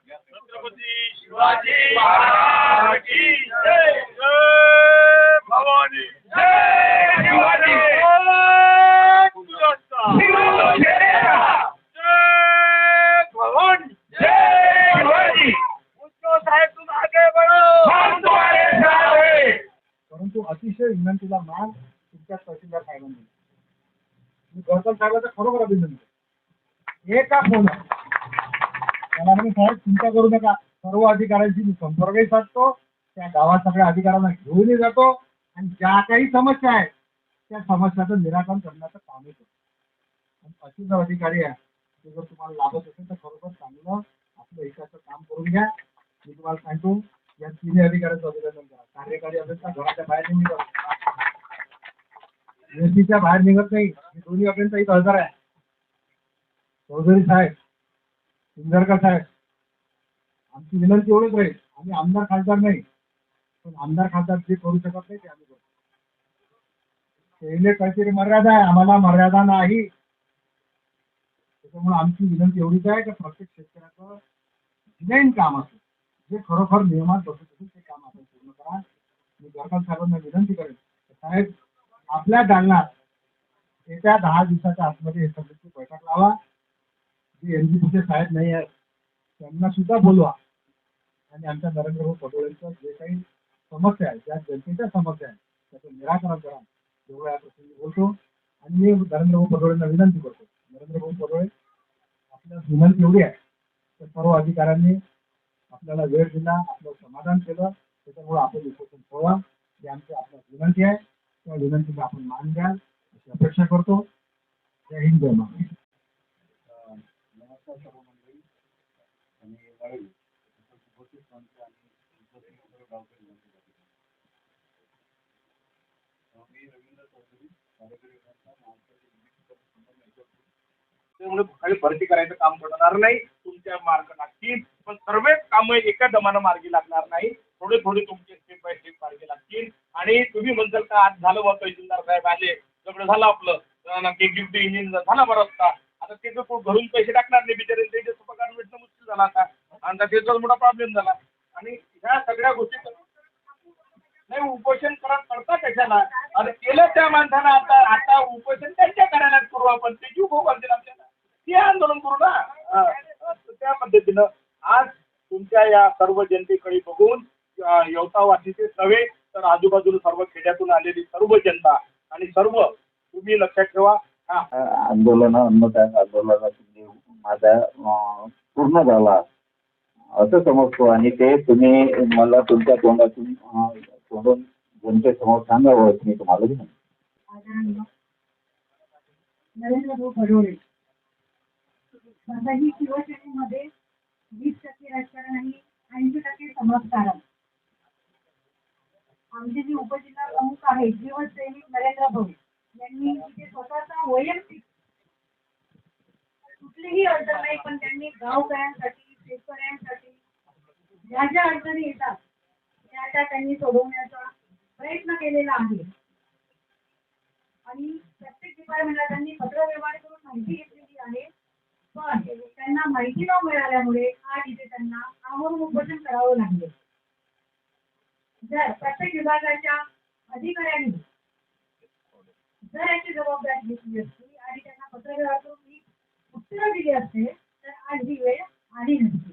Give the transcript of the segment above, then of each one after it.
छत्रपती शिवाजी महाराज की जय जय भवानी। जय शिवाजी जय भवानी। जय शिवाजी उद्धव साहेब तुम आगे बढ़ो हम तुम्हारे साथ हैं परंतु अतिशय विनंतीला मान तुमच्या तहसीलदार साहेबांनी गौतम साहेबांचा खरोखर अभिनंदन. एका फोन त्याला साहेब चिंता करू नका. सर्व अधिकाऱ्यांशी मी संपर्कही साधतो. त्या गावात सगळ्या अधिकाऱ्यांना घेऊनही जातो. आणि ज्या काही समस्या आहेत त्या समस्याचं निराकरण करण्याचं कामही करतो. आणि अशी जर अधिकारी आहे ते जर तुम्हाला लागत असेल तर खरोखर चांगलं आपलं हिताचं काम करून घ्या. मी तुम्हाला सांगतो या तिन्ही अधिकाऱ्यांचं अभिनंदन करा. कार्यकारी अभियंता घराच्या बाहेर नाही निघत बाहेर निघत नाही. हे दोन्ही अभियंताही इथं आहे. चौधरी साहेब सुंदरकर साहेब आमची विनंती एवढीच राहील आम्ही आमदार खासदार नाही पण आमदार खासदार जे करू शकत नाही ते आम्ही करतो पहिले काहीतरी मर्यादा आहे. आम्हाला मर्यादा नाही. त्याच्यामुळे आमची विनंती एवढीच आहे की प्रत्येक शेतकऱ्याचं डिझाईन काम असेल जे खरोखर नियमात बसत असेल ते काम आपण पूर्ण करा. मी गरकाल साहेबांना विनंती करेन. साहेब आपल्या दालनात येत्या दहा दिवसाच्या आतमध्ये हे बैठक लावा. जे एन जी साहेब नाही आहेत त्यांना सुद्धा बोलवा. आणि आमच्या नरेंद्र भाऊ पटोळेंचं जे काही समस्या आहेत ज्या जनतेच्या समस्या आहेत त्याचं निराकरण करा. एवढं या प्रसंगी बोलतो. आणि मी नरेंद्र भाऊ पटोळेंना विनंती करतो. नरेंद्र भाऊ पटोळे आपल्या विनंती एवढी आहे तर सर्व अधिकाऱ्यांनी आपल्याला वेळ दिला आपलं समाधान केलं. त्याच्यामुळे आपण उपोषण ठेवा. ही आमची आपल्याला विनंती आहे. त्या विनंतीला आपण मान द्याल अशी अपेक्षा करतो. जय हिंद जय महाराष्ट्र. नमस्कार सर्व मंडळी. आणि वाळवी. उपस्थित आणि उपस्थित सर्व गावकरी मी रवींद्र चौधरी कार्यकारी त्यामुळे काही भरती करायचं काम पडणार नाही. तुमच्या मार्ग लागतील. पण सर्वच कामं एका दमानं मार्गी लागणार नाही. थोडे थोडे तुमचे बाय स्टेप मार्गी लागतील. आणि तुम्ही म्हणताल का आज झालं बा तहसीलदार साहेब आले. सगळं झालं आपलं. ड्युटी इंजिन झाला बरं रस्ता. आता ते तर घरून पैसे टाकणार नाही बिचारे. त्याचे पगार भेटणं मुश्किल झाला आता. आणि त्याचा मोठा प्रॉब्लेम झाला. आणि ह्या सगळ्या गोष्टी नाही उपोषण करत करता कशाला आणि केलं त्या माणसानं आता आता उपोषण त्यांच्या करायला करू आपण. ते जीव भाऊ करतील आपल्याला. ते आंदोलन करू ना. त्या पद्धतीनं आज तुमच्या या सर्व जनतेकडे बघून यवतावासीचे नव्हे तर आजूबाजूला सर्व खेड्यातून आलेली सर्व जनता आणि सर्व तुम्ही लक्षात ठेवा हा. आंदोलन अन्नदान आंदोलनात जे माझा पूर्ण झाला. असं समजतो आणि ते तुम्ही मला तुमच्या तोंडातून तोंडून जनतेसमोर सांगावं मी तुम्हाला नरेंद्र शिवसेनेमध्ये वीस टक्के राजकारण आणि ऐंशी टक्के समाजकारण. आमचे जे उपजिल्हा प्रमुख आहेत जीवसैनिक नरेंद्र भाऊ यांनी इथे स्वतःचा वैयक्तिक कुठलीही अडचण नाही पण त्यांनी गावकऱ्यांसाठी शेतकऱ्यांसाठी ज्या ज्या अडचणी येतात त्या त्या त्यांनी सोडवण्याचा प्रयत्न केलेला आहे. आणि प्रत्येक डिपार्टमेंटला त्यांनी पत्रव्यवहार करून माहिती घेतलेली आहे. पण त्यांना माहिती न मिळाल्यामुळे आज इथे त्यांना आमरण उपोषण करावं लागले. जर प्रत्येक विभागाच्या अधिकाऱ्यांनी जर याची जबाबदारी घेतली असती आणि त्यांना पत्रव्यवहारातून मी उत्तरं दिली असते तर आज ही वेळ आली नसती.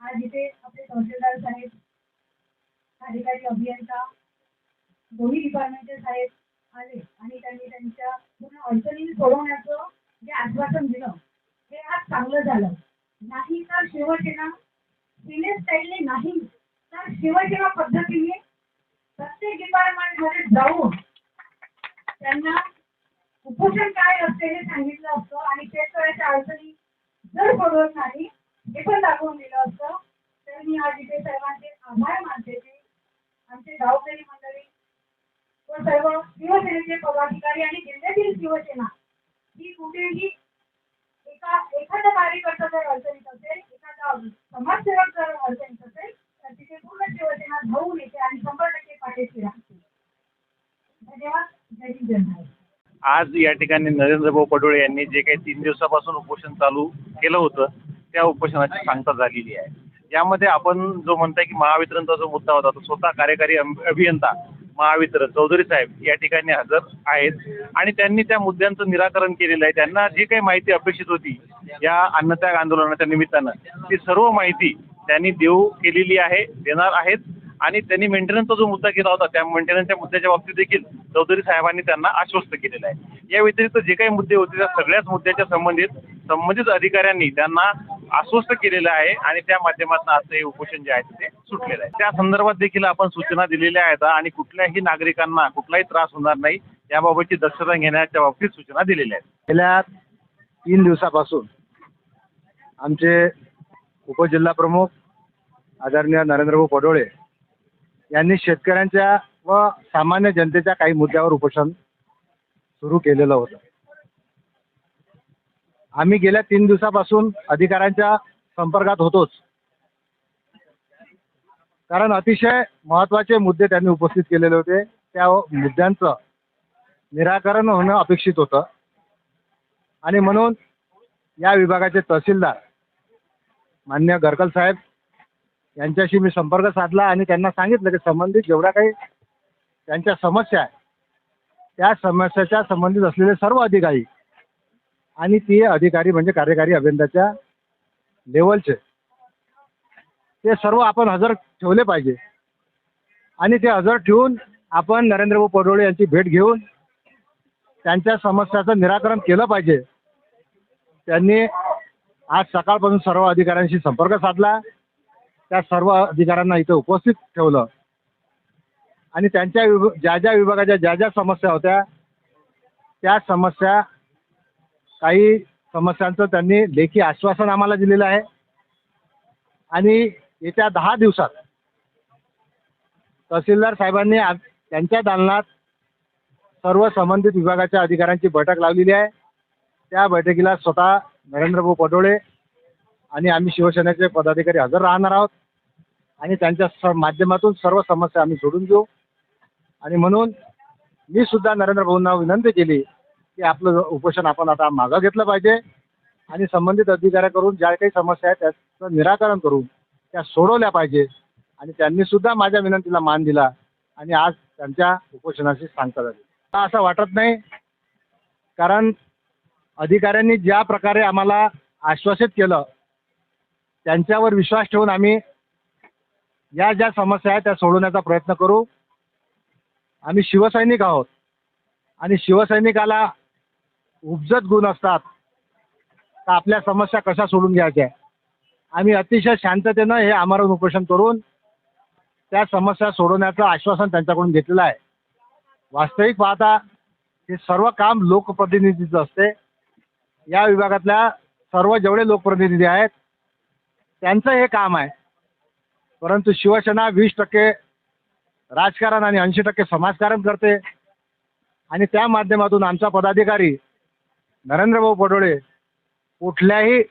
आज इथे आपले तहसीलदार साहेब कार्यकारी अभियंता दोन्ही डिपार्टमेंटचे साहेब आले आणि त्यांनी त्यांच्या पूर्ण अडचणी सोडवण्याचं जे आश्वासन दिलं हे आज चांगलं झालं. नाही तर शिवसेना सिने स्टाईलने नाही. तर शिवसेना पद्धतीने प्रत्येक डिपार्टमेंटमध्ये जाऊन त्यांना कुपोषण काय असते हे सांगितलं असतं आणि शेतकऱ्याच्या अडचणी जर सोडवत नाही हे पण दाखवून दिलं असतं. तर मी आज इथे सर्वांचे आभार मानते ते आमचे गावकरी मंडळी व सर्व शिवसेनेचे पदाधिकारी आणि जिल्ह्यातील शिवसेना ही कुठेही एका एखादा कार्यकर्ता जर अडचणीत असेल एखादा समाजसेवक जर अडचणीत असेल तर तिथे पूर्ण शिवसेना धावून येते आणि शंभर टक्के पाठीशी राहते धन्यवाद जय हिंद जय महाराष्ट्र आज या ठिकाणी नरेंद्रभाऊ पडोळे यांनी जे काही तीन दिवसापासून उपोषण चालू केलं होतं त्या उपोषणाची सांगता झालेली आहे. यामध्ये आपण जो म्हणताय की महावितरणचा जो मुद्दा होता तो स्वतः कार्यकारी अभियंता महावितरण चौधरी साहेब या ठिकाणी हजर आहेत. आणि त्यांनी त्या मुद्द्यांचं निराकरण केलेलं आहे. त्यांना जी काही माहिती अपेक्षित होती या अन्नत्याग आंदोलनाच्या निमित्तानं ती सर्व माहिती त्यांनी देऊ केलेली आहे देणार आहेत. आणि त्यांनी मेंटेनन्सचा जो मुद्दा केला होता त्या मेंटेनन्सच्या मुद्द्याच्या बाबतीत देखील चौधरी साहेबांनी त्यांना आश्वस्त केलेलं आहे. या व्यतिरिक्त जे काही मुद्दे होते त्या सगळ्याच मुद्द्याच्या संबंधित संबंधित अधिकाऱ्यांनी त्यांना आश्वस्त केलेलं आहे आणि त्या माध्यमातून आज हे उपोषण जे आहे ते सुटलेलं आहे. त्या संदर्भात देखील आपण सूचना दिलेल्या आहेत आणि कुठल्याही नागरिकांना कुठलाही त्रास होणार नाही याबाबतची दक्षता घेण्याच्या बाबतीत सूचना दिलेल्या आहेत. गेल्या तीन दिवसापासून आमचे उपजिल्हा प्रमुख आदरणीय नरेंद्रभाऊ पडोळे यांनी शेतकऱ्यांच्या व सामान्य जनतेच्या काही मुद्द्यावर उपोषण सुरू केलेलं होतं. आम्ही गेल्या तीन दिवसापासून अधिकाऱ्यांच्या संपर्कात होतोच. कारण अतिशय महत्त्वाचे मुद्दे त्यांनी उपस्थित केलेले होते. त्या मुद्द्यांचं निराकरण होणं अपेक्षित होतं. आणि म्हणून या विभागाचे तहसीलदार मान्य गरकल साहेब यांच्याशी मी संपर्क साधला आणि त्यांना सांगितलं की संबंधित जेवढ्या काही त्यांच्या समस्या आहे त्या समस्याच्या संबंधित असलेले सर्व अधिकारी आणि ते अधिकारी म्हणजे कार्यकारी अभियंत्याच्या लेवलचे ते सर्व आपण हजर ठेवले पाहिजे. आणि ते हजर ठेवून आपण नरेंद्रभाऊ पडोळे यांची भेट घेऊन त्यांच्या समस्याचं निराकरण केलं पाहिजे. त्यांनी आज सकाळपासून सर्व अधिकाऱ्यांशी संपर्क साधला. त्या सर्व अधिकाऱ्यांना इथं उपस्थित ठेवलं. आणि त्यांच्या विभ ज्या ज्या विभागाच्या ज्या ज्या समस्या होत्या त्या समस्या काही समस्यांचं त्यांनी लेखी आश्वासन आम्हाला दिलेलं आहे. आणि येत्या दहा दिवसात तहसीलदार साहेबांनी आज त्यांच्या दालनात सर्व संबंधित विभागाच्या अधिकाऱ्यांची बैठक लावलेली आहे. त्या बैठकीला स्वतः नरेंद्रभाऊ पटोळे आणि आम्ही शिवसेनेचे पदाधिकारी हजर राहणार आहोत. आणि त्यांच्या स माध्यमातून सर्व समस्या आम्ही सोडून घेऊ आणि म्हणून मी सुद्धा नरेंद्र भाऊंना विनंती केली की आपलं उपोषण आपण आता मागं घेतलं पाहिजे. आणि संबंधित अधिकाऱ्याकडून ज्या काही समस्या आहेत त्याचं निराकरण करून त्या सोडवल्या पाहिजे. आणि त्यांनी सुद्धा माझ्या विनंतीला मान दिला आणि आज त्यांच्या उपोषणाशी सांगता झाली. असं वाटत नाही कारण अधिकाऱ्यांनी ज्या प्रकारे आम्हाला आश्वासित केलं त्यांच्यावर विश्वास ठेवून आम्ही या ज्या समस्या आहेत त्या सोडवण्याचा प्रयत्न करू. आम्ही शिवसैनिक आहोत. आणि शिवसैनिकाला उपजत गुण असतात. तर आपल्या समस्या कशा सोडून घ्यायच्या? आम्ही अतिशय शांततेनं हे आमरण उपोषण करून त्या समस्या सोडवण्याचं आश्वासन त्यांच्याकडून घेतलेलं आहे. वास्तविक पाहता हे सर्व काम लोकप्रतिनिधीचं असते. या विभागातल्या सर्व जेवढे लोकप्रतिनिधी आहेत त्यांचं हे काम आहे. परंतु शिवसेना वीस टक्के राजकारण आणि ऐंशी टक्के समाजकारण करते. आणि त्या माध्यमातून आमचा पदाधिकारी नरेंद्रभाऊ पडोळे कुठल्याही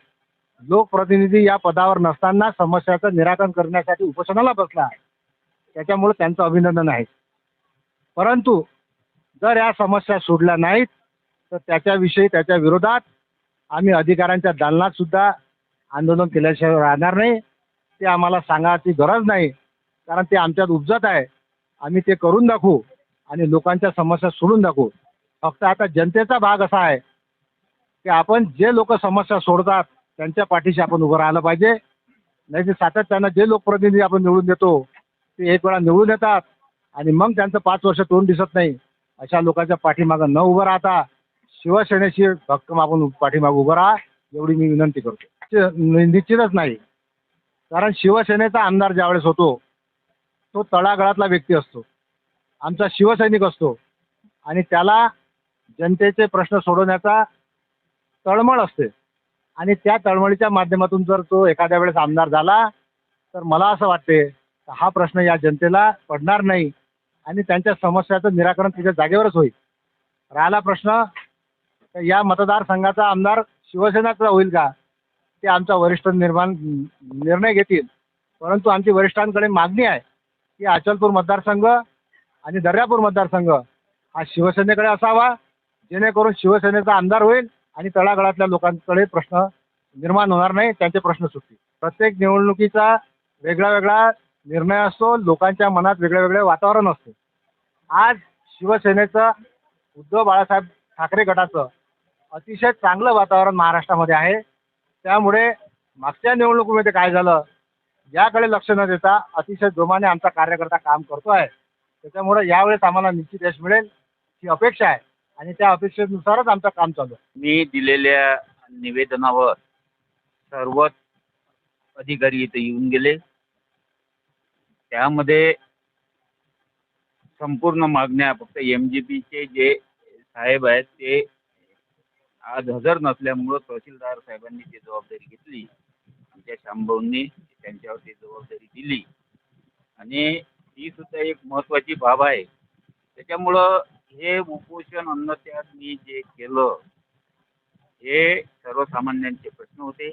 लोकप्रतिनिधी या पदावर नसताना समस्याचं निराकरण करण्यासाठी उपोषणाला बसला. त्याच्यामुळे त्यांचं अभिनंदन आहे. परंतु जर या समस्या सोडल्या नाहीत तर त्याच्याविषयी त्याच्या विरोधात आम्ही अधिकाऱ्यांच्या दालनात सुद्धा आंदोलन केल्याशिवाय राहणार नाही. ते आम्हाला सांगायची गरज नाही. कारण ते आमच्यात उपजत आहे. आम्ही ते करून दाखवू आणि लोकांच्या समस्या सोडून दाखवू. फक्त आता जनतेचा भाग असा आहे की आपण जे लोक समस्या सोडतात त्यांच्या पाठीशी आपण उभं राहिलं पाहिजे. नाही तर सातत्यानं जे लोकप्रतिनिधी आपण निवडून देतो ते एक वेळा निवडून येतात आणि मग त्यांचं पाच वर्ष तोंड दिसत नाही. अशा लोकांच्या पाठीमागं न उभं राहता शिवसेनेशी भक्कम आपण पाठीमागं उभं राहा एवढी मी विनंती करतो. निश्चितच नाही. कारण शिवसेनेचा आमदार ज्यावेळेस होतो तो तळागाळातला व्यक्ती असतो. आमचा शिवसैनिक असतो. आणि त्याला जनतेचे प्रश्न सोडवण्याचा तळमळ असते. आणि त्या तळमळीच्या माध्यमातून जर तो एखाद्या वेळेस आमदार झाला तर मला असं वाटते हा प्रश्न या जनतेला पडणार नाही. आणि त्यांच्या समस्याचं निराकरण तिच्या जागेवरच होईल. राहिला प्रश्न तर या मतदारसंघाचा आमदार शिवसेनाचा होईल का? ते आमचा वरिष्ठ निर्माण निर्णय घेतील. परंतु आमची वरिष्ठांकडे मागणी आहे की अचलपूर मतदारसंघ आणि दर्यापूर मतदारसंघ हा शिवसेनेकडे असावा. जेणेकरून शिवसेनेचा आमदार होईल आणि तळागाळातल्या लोकांकडे प्रश्न निर्माण होणार नाही त्यांचे प्रश्न सुटतील. प्रत्येक निवडणुकीचा वेगळा वेगळा निर्णय असतो लोकांच्या मनात वेगळे वेगळे वातावरण असते. आज शिवसेनेचं उद्धव बाळासाहेब ठाकरे गटाचं अतिशय चांगलं वातावरण महाराष्ट्रामध्ये आहे. त्यामुळे मागच्या निवडणुकीमध्ये काय झालं याकडे लक्ष न देता अतिशय जोमाने आमचा कार्यकर्ता काम करतो आहे त्याच्यामुळे यावेळेस आम्हाला निश्चित यश मिळेल ही अपेक्षा आहे. आणि त्या अपेक्षेनुसारच आमचं काम चालू आहे. मी दिलेल्या निवेदनावर सर्वच अधिकारी इथे येऊन गेले. त्यामध्ये संपूर्ण मागण्या फक्त एम जी पीचे जे साहेब आहेत ते आज हजर नसल्यामुळं तहसीलदार साहेबांनी ती जबाबदारी घेतली. आमच्या श्यामभाऊंनी त्यांच्यावर ती जबाबदारी दिली. आणि ही सुद्धा एक महत्त्वाची बाब आहे. त्याच्यामुळं हे उपोषण अन्नत्याग मी जे केलं हे सर्वसामान्यांचे प्रश्न होते.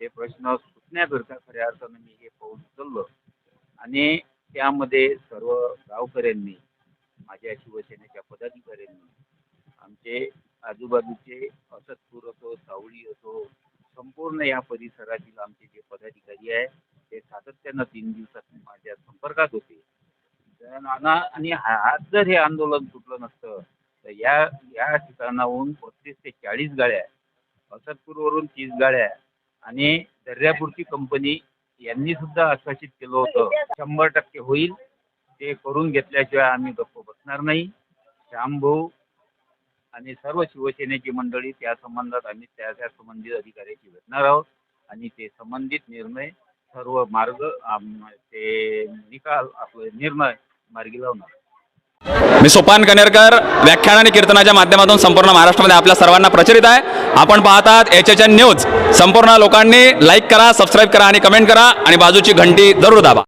ते प्रश्न सुटण्याकरता खऱ्या अर्थानं मी हे पाऊल उचललं. आणि त्यामध्ये सर्व गावकऱ्यांनी माझ्या शिवसेनेच्या पदाधिकाऱ्यांनी आमचे आजूबाजूचे असतपूर असो सावळी असो संपूर्ण या परिसरातील आमचे जे पदाधिकारी आहे ते सातत्यानं तीन दिवसात माझ्या संपर्कात होते. तर आणि आज जर हे आंदोलन सुटलं नसतं तर या या ठिकाणाहून पस्तीस ते चाळीस गाड्या असतपूरवरून तीस गाड्या आणि दर्यापूरची कंपनी यांनी सुद्धा आश्वासित केलं होतं शंभर टक्के होईल. ते करून घेतल्याशिवाय आम्ही गप्प बसणार नाही. श्यामभाऊ आणि सर्व शिवसेनेची मंडळी त्या संबंधात आम्ही त्या त्या संबंधित अधिकाऱ्याची भेटणार आहोत. आणि ते संबंधित निर्णय सर्व मार्ग ते निकाल आपले निर्णय मार्गी लावणार. मी सोपान कनेरकर व्याख्यान आणि कीर्तनाच्या माध्यमातून संपूर्ण महाराष्ट्रामध्ये आपल्या सर्वांना प्रचलित आहे. आपण पाहतात एच एच एन न्यूज. संपूर्ण लोकांनी लाईक करा सबस्क्राईब करा आणि कमेंट करा. आणि बाजूची घंटी जरूर दाबा.